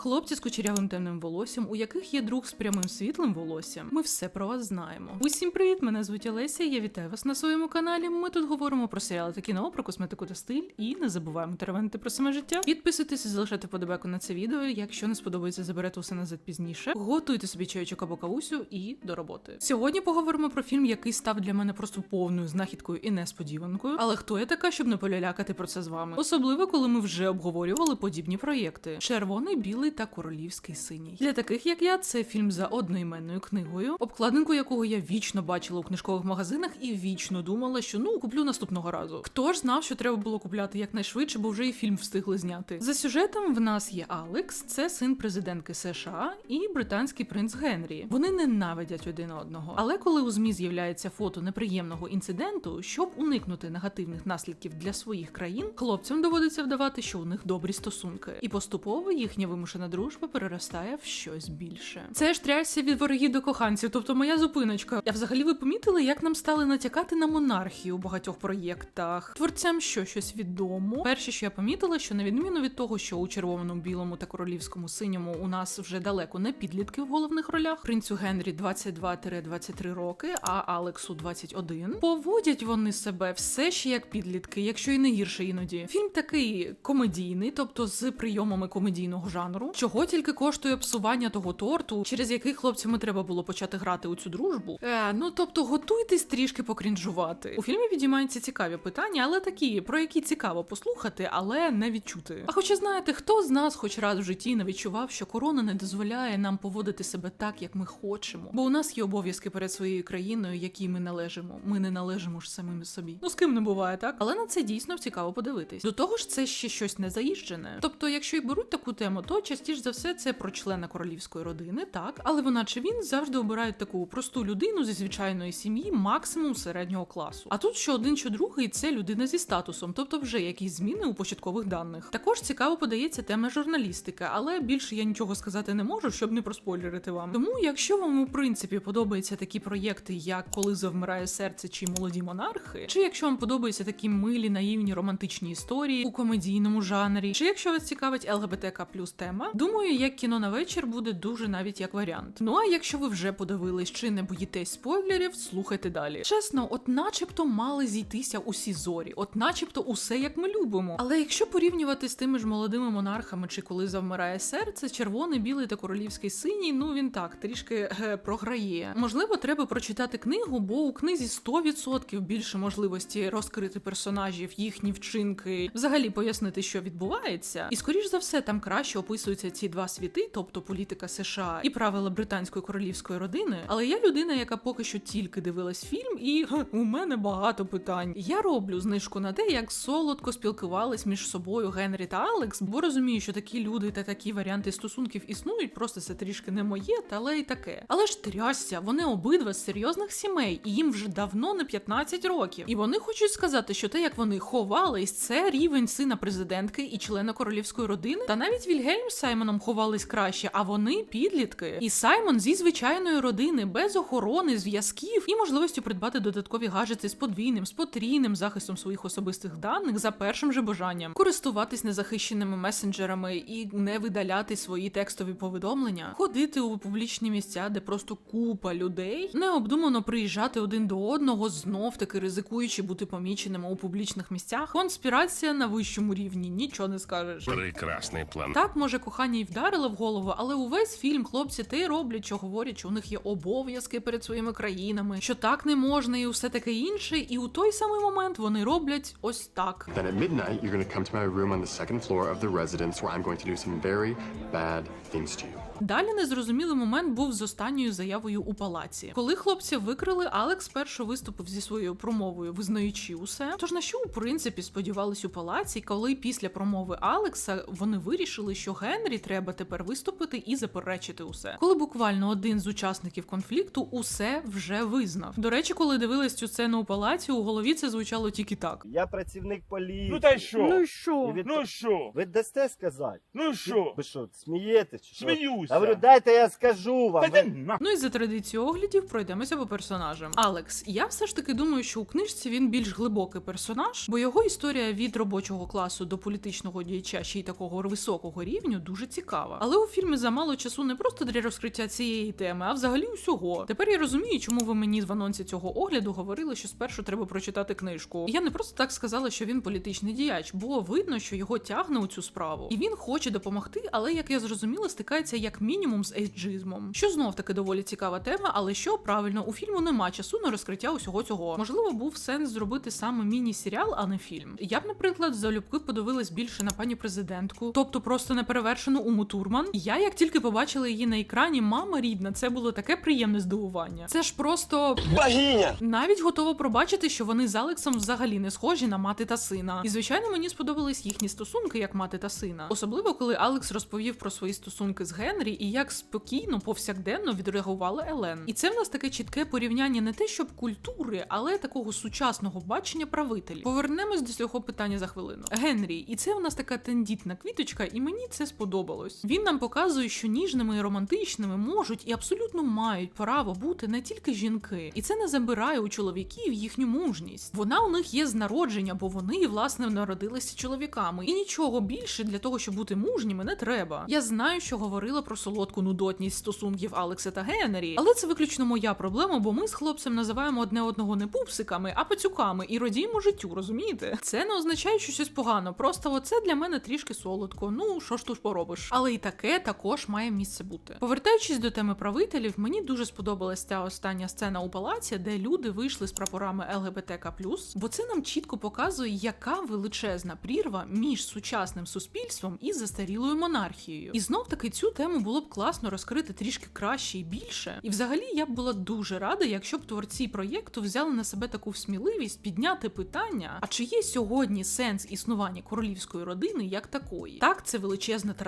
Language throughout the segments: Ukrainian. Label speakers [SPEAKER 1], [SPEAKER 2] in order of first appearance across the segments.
[SPEAKER 1] Хлопці з кучерявим темним волоссям, у яких є друг з прямим світлим волоссям. Ми все про вас знаємо. Усім привіт! Мене звуть Олеся. Я вітаю вас на своєму каналі. Ми тут говоримо про серіали та кіно, про косметику та стиль. І не забуваємо теревенити про саме життя. Підписуйтесь і залишайте подобайку на це відео. Якщо не сподобається, заберете усе назад пізніше. Готуйте собі чайочок або кавусю і до роботи. Сьогодні поговоримо про фільм, який став для мене просто повною знахідкою і несподіванкою. Але хто я така, щоб не полялякати про це з вами? Особливо, коли ми вже обговорювали подібні проєкти: червоний, білий та королівський синій. Для таких як я, це фільм за одноіменною книгою, обкладинку якого я вічно бачила у книжкових магазинах і вічно думала, що ну куплю наступного разу. Хто ж знав, що треба було купляти якнайшвидше, бо вже і фільм встигли зняти. За сюжетом в нас є Алекс, це син президентки США і британський принц Генрі. Вони ненавидять один одного. Але коли у змі з'являється фото неприємного інциденту, щоб уникнути негативних наслідків для своїх країн, хлопцям доводиться вдавати, що у них добрі стосунки, і поступово їхня вимушена дружба переростає в щось більше. Це ж трясся від ворогів до коханців, тобто моя зупиночка. А взагалі ви помітили, як нам стали натякати на монархію у багатьох проєктах? Творцям що щось відомо. Перше, що я помітила, що на відміну від того, що у червоному, білому та королівському синьому у нас вже далеко не підлітки в головних ролях. Принцю Генрі 22-23 роки, а Алексу 21. Поводять вони себе все ще як підлітки, якщо і не гірше іноді. Фільм такий комедійний, тобто з прийомами комедійного жанру. Чого тільки коштує псування того торту, через який хлопцями треба було почати грати у цю дружбу. Е, ну тобто готуйтесь трішки покрінжувати. У фільмі відіймаються цікаві питання, але такі, про які цікаво послухати, але не відчути. А хоча знаєте, хто з нас хоч раз в житті не відчував, що корона не дозволяє нам поводити себе так, як ми хочемо. Бо у нас є обов'язки перед своєю країною, якій ми належимо. Ми не належимо ж самим собі. Ну з ким не буває, так? Але на це дійсно цікаво подивитись. До того ж, це ще щось не заїжджене. Тобто, якщо й беруть таку тему, то частіше за все це про члена королівської родини, так, але вона чи він завжди обирають таку просту людину зі звичайної сім'ї, максимум середнього класу. А тут що один, що другий це людина зі статусом, тобто вже якісь зміни у початкових даних. Також цікаво подається тема журналістики, але більше я нічого сказати не можу, щоб не проспойлерити вам. Тому, якщо вам у принципі подобаються такі проєкти, як коли завмирає серце чи молоді монархи, чи якщо вам подобаються такі милі, наївні романтичні історії у комедійному жанрі, чи якщо вас цікавить ЛГБТК плюс тема, думаю, як кіно на вечір буде дуже навіть як варіант. Ну а якщо ви вже подивились чи не боїтесь спойлерів, слухайте далі. Чесно, от начебто мали зійтися усі зорі, от начебто усе як ми любимо. Але якщо порівнювати з тими ж молодими монархами, чи коли завмирає серце, червоний, білий та королівський синій, ну він так трішки е, програє. Можливо, треба прочитати книгу, бо у книзі 100% більше можливості розкрити персонажів, їхні вчинки, взагалі пояснити, що відбувається. І скоріш за все, там краще описуються ці два світи, тобто політика США і правила британської королівської родини. Але я людина, яка поки що тільки дивилась фільм, і ха, у мене багато питань. Я роблю знижку на те, як солодко спілкувались між собою Генрі та Алекс, бо розумію, що такі люди та такі варіанти стосунків існують, просто це трішки не моє, та але й таке. Але ж трясся, вони обидва з серйозних сімей, і їм вже давно не 15 років. І вони хочуть сказати, що те, як вони ховались, це рівень сина президентки і члена королівської родини. Та навіть Вільгельм з Саймоном ховались краще, а вони підлітки. І Саймон зі звичайної родини, без охорони, зв'язків і можливості придбати додаткові гаджети з подвійним, з потрійним захистом своїх особистих даних за першим же бажанням, користуватись незахищеними месенджерами і не видаляти свої текстові повідомлення, ходити у публічні місця, де просто купа людей, необдумано приїжджати один до одного, знов таки ризикуючи бути поміченими у публічних місцях. Конспірація на вищому рівні, нічого не скажеш.
[SPEAKER 2] Прекрасний план.
[SPEAKER 1] Так, може, кохання й вдарило в голову, але увесь фільм хлопці те роблять, що говорять, що у них є обов'язки перед своїми країнами, що так не можна, і все таке інше. І у той самий момент вони роблять ось так.
[SPEAKER 3] Then at midnight, you're going to come to my room on the second floor of the residence where I'm going to do some very bad things to you.
[SPEAKER 1] Далі незрозумілий момент був з останньою заявою у палаці. Коли хлопці викрили, Алекс спершу виступив зі своєю промовою, визнаючи усе. Тож на що у принципі сподівались у палаці, коли після промови Алекса вони вирішили, що Генрі треба тепер виступити і заперечити усе. Коли буквально один з учасників конфлікту усе вже визнав. До речі, коли дивились цю сцену у палаці, у голові це звучало тільки так.
[SPEAKER 4] Я працівник поліції.
[SPEAKER 2] Ну та й що?
[SPEAKER 4] Ну,
[SPEAKER 1] що?
[SPEAKER 4] І від-
[SPEAKER 2] Ну що?
[SPEAKER 4] Ви дасте сказати?
[SPEAKER 2] Ну що?
[SPEAKER 4] Ви що, смієтесь? Чи що?
[SPEAKER 2] Сміюся. боюся.
[SPEAKER 4] Говорю, дайте я скажу вам.
[SPEAKER 2] Та
[SPEAKER 4] Ви-
[SPEAKER 2] на-
[SPEAKER 1] Ну і за традицією оглядів пройдемося по персонажам. Алекс, я все ж таки думаю, що у книжці він більш глибокий персонаж, бо його історія від робочого класу до політичного діяча ще й такого високого рівню дуже цікава. Але у фільмі замало часу не просто для розкриття цієї теми, а взагалі усього. Тепер я розумію, чому ви мені в анонсі цього огляду говорили, що спершу треба прочитати книжку. Я не просто так сказала, що він політичний діяч, бо видно, що його тягне у цю справу, і він хоче допомогти, але як я зрозуміла, стикається як мінімум з ейджизмом. Що знов таки доволі цікава тема, але що правильно, у фільму нема часу на розкриття усього цього. Можливо, був сенс зробити саме міні-серіал, а не фільм. Я б, наприклад, залюбки подивилась більше на пані президентку, тобто просто неперевершену Уму Турман. Я як тільки побачила її на екрані, мама рідна, це було таке приємне здивування. Це ж просто
[SPEAKER 5] Богиня!
[SPEAKER 1] навіть готова пробачити, що вони з Алексом взагалі не схожі на мати та сина. І звичайно, мені сподобались їхні стосунки як мати та сина. Особливо, коли Алекс розповів про свої стосунки з Генрі і як спокійно, повсякденно відреагувала Елен. І це в нас таке чітке порівняння не те, щоб культури, але такого сучасного бачення правителів. Повернемось до цього питання за хвилину. Генрі, і це в нас така тендітна квіточка, і мені це сподобалось. Він нам показує, що ніжними і романтичними можуть і абсолютно мають право бути не тільки жінки, і це не забирає у чоловіків їхню мужність. Вона у них є з народження, бо вони власне народилися чоловіками, і нічого більше для того, щоб бути мужніми, не треба. Я знаю, що говорила про солодку нудотність стосунків Алекса та Генрі, але це виключно моя проблема, бо ми з хлопцем називаємо одне одного не пупсиками, а пацюками і радіємо життю, розумієте? Це не означає, що щось погано. Просто оце для мене трішки солодко. Ну що ж тут поробиш? Але і таке також має місце бути. Повертаючись до теми правителів, мені дуже сподобалась ця остання сцена у палаці, де люди вийшли з прапорами ЛГБТК+, бо це нам чітко показує, яка величезна прірва між сучасним суспільством і застарілою монархією. І знов таки цю тему було б класно розкрити трішки краще і більше. І взагалі я б була дуже рада, якщо б творці проєкту взяли на себе таку сміливість підняти питання: а чи є сьогодні сенс існування королівської родини як такої? Так, це величезна традиція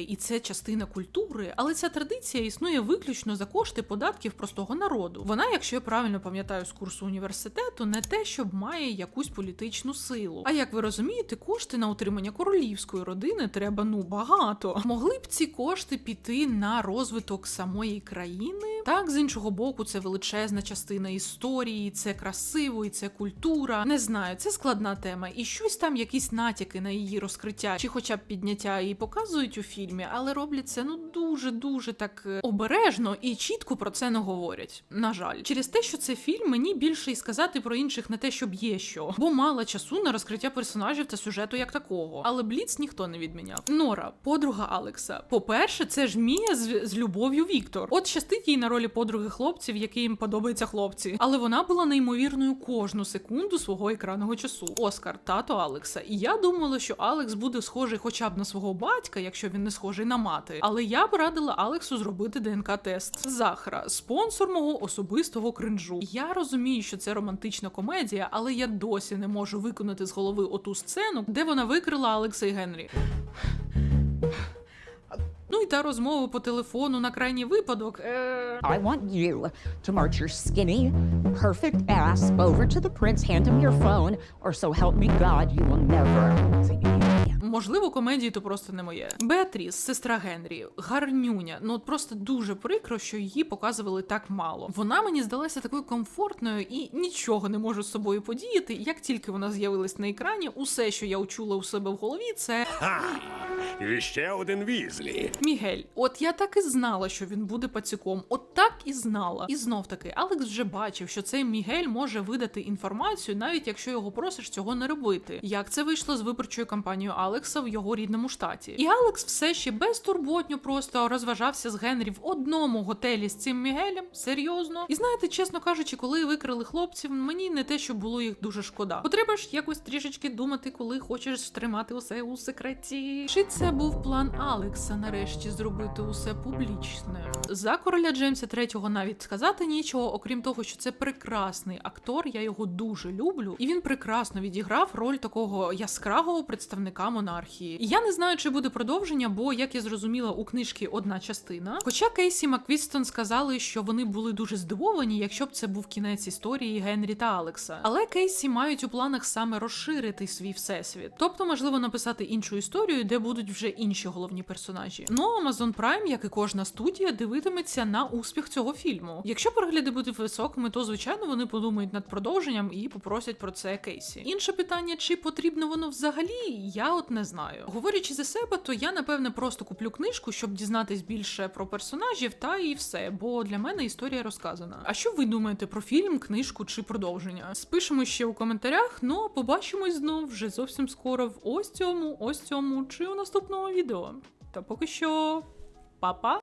[SPEAKER 1] і це частина культури, але ця традиція існує виключно за кошти податків простого народу. Вона, якщо я правильно пам'ятаю з курсу університету, не те, щоб має якусь політичну силу. А як ви розумієте, кошти на утримання королівської родини треба ну багато. Могли б ці кошти піти на розвиток самої країни. Так, з іншого боку, це величезна частина історії, це красиво, і це культура. Не знаю, це складна тема, і щось там, якісь натяки на її розкриття, чи хоча б підняття її показують у фільмі, але роблять це ну дуже дуже так е, обережно і чітко про це не говорять. На жаль, через те, що це фільм, мені більше і сказати про інших не те, щоб є що, бо мало часу на розкриття персонажів та сюжету як такого. Але Бліц ніхто не відміняв. Нора, подруга Алекса. По-перше, це ж Мія з, з любов'ю Віктор. От щастить їй на ролі подруги хлопців, яким подобаються хлопці. Але вона була неймовірною кожну секунду свого екранного часу. Оскар, тато Алекса. І я думала, що Алекс буде схожий хоча б на свого батька, якщо він не схожий на мати. Але я б радила Алексу зробити ДНК-тест. Захра, спонсор мого особистого кринжу. Я розумію, що це романтична комедія, але я досі не можу виконати з голови оту сцену, де вона викрила Алекса і Генрі. Ну і та розмова по телефону на крайній випадок. Е...
[SPEAKER 6] I want you to march your skinny, perfect ass over to the prince, hand him your phone, or so help me God, you will never see me.
[SPEAKER 1] Можливо, комедії то просто не моє. Беатріс, сестра Генрі, гарнюня. Ну от просто дуже прикро, що її показували так мало. Вона мені здалася такою комфортною і нічого не можу з собою подіяти. Як тільки вона з'явилась на екрані, усе, що я учула у себе в голові, це
[SPEAKER 5] І ще один візлі.
[SPEAKER 1] Мігель. От я так і знала, що він буде пацюком. От так і знала. І знов таки, Алекс вже бачив, що цей Мігель може видати інформацію, навіть якщо його просиш цього не робити. Як це вийшло з виборчою кампанією Алекса в його рідному штаті? І Алекс все ще безтурботньо просто розважався з Генрі в одному готелі з цим Мігелем. Серйозно. І знаєте, чесно кажучи, коли викрили хлопців, мені не те, що було їх дуже шкода. Бо треба ж якось трішечки думати, коли хочеш тримати усе у секреті. Чи це був план Алекса нарешті зробити усе публічне? За короля Джеймса III навіть сказати нічого, окрім того, що це прекрасний актор, я його дуже люблю, і він прекрасно відіграв роль такого яскравого представника монархії. І я не знаю, чи буде продовження, бо як я зрозуміла, у книжки одна частина. Хоча Кейсі Маквістон сказали, що вони були дуже здивовані, якщо б це був кінець історії Генрі та Алекса. Але Кейсі мають у планах саме розширити свій всесвіт, тобто, можливо, написати іншу історію, де будуть вже інші головні персонажі. Ну Amazon Prime, як і кожна студія, дивитиметься на успіх цього фільму. Якщо перегляди будуть високими, то звичайно вони подумають над продовженням і попросять про це Кейсі. Інше питання, чи потрібно воно взагалі, я от не знаю. Говорячи за себе, то я напевне просто куплю книжку, щоб дізнатись більше про персонажів, та і все, бо для мене історія розказана. А що ви думаєте про фільм, книжку чи продовження? Спишемо ще у коментарях. Ну побачимось знов вже зовсім скоро в ось цьому, ось цьому чи у наступному відео. Та поки що, па-па!